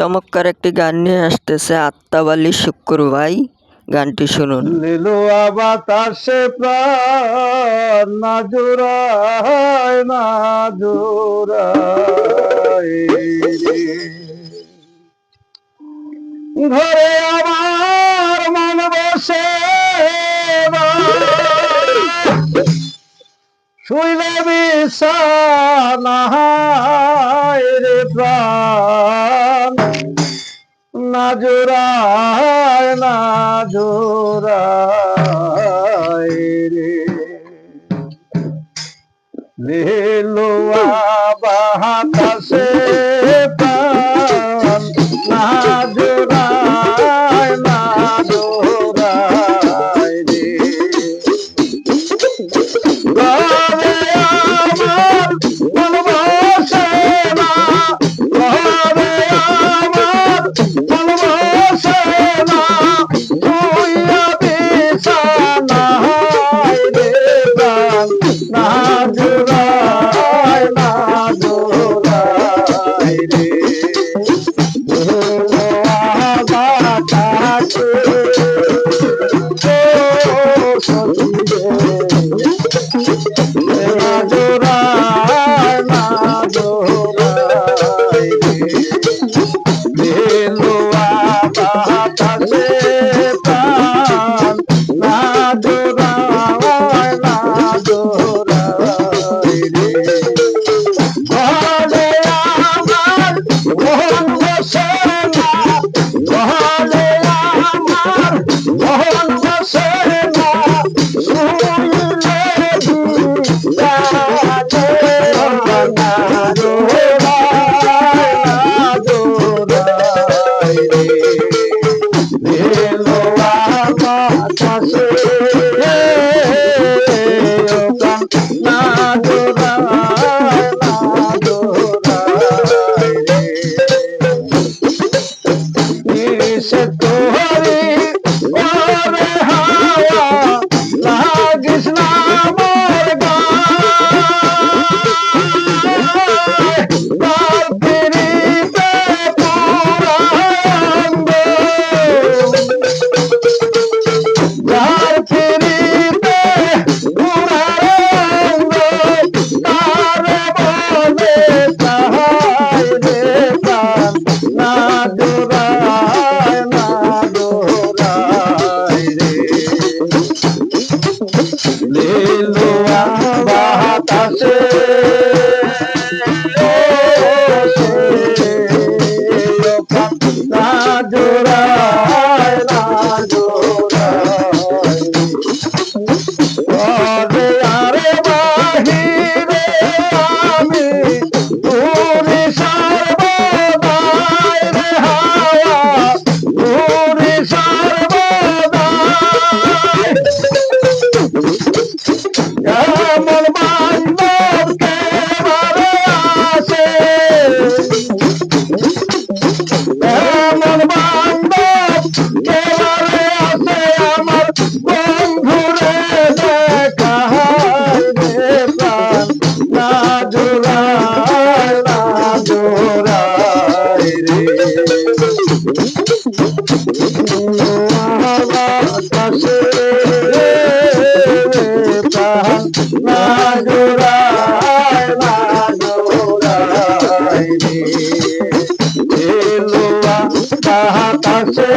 চমৎকার একটি গান নিয়ে আসতেছে আত্মাবালি শুক্র ভাই। গানটি শুনুন। লিলুয়া বাতাসে না ঘরে আমার মন বসে শুইলে বিছানায় রে জোড়ায় না জোড়ায় তোমার বাতাসে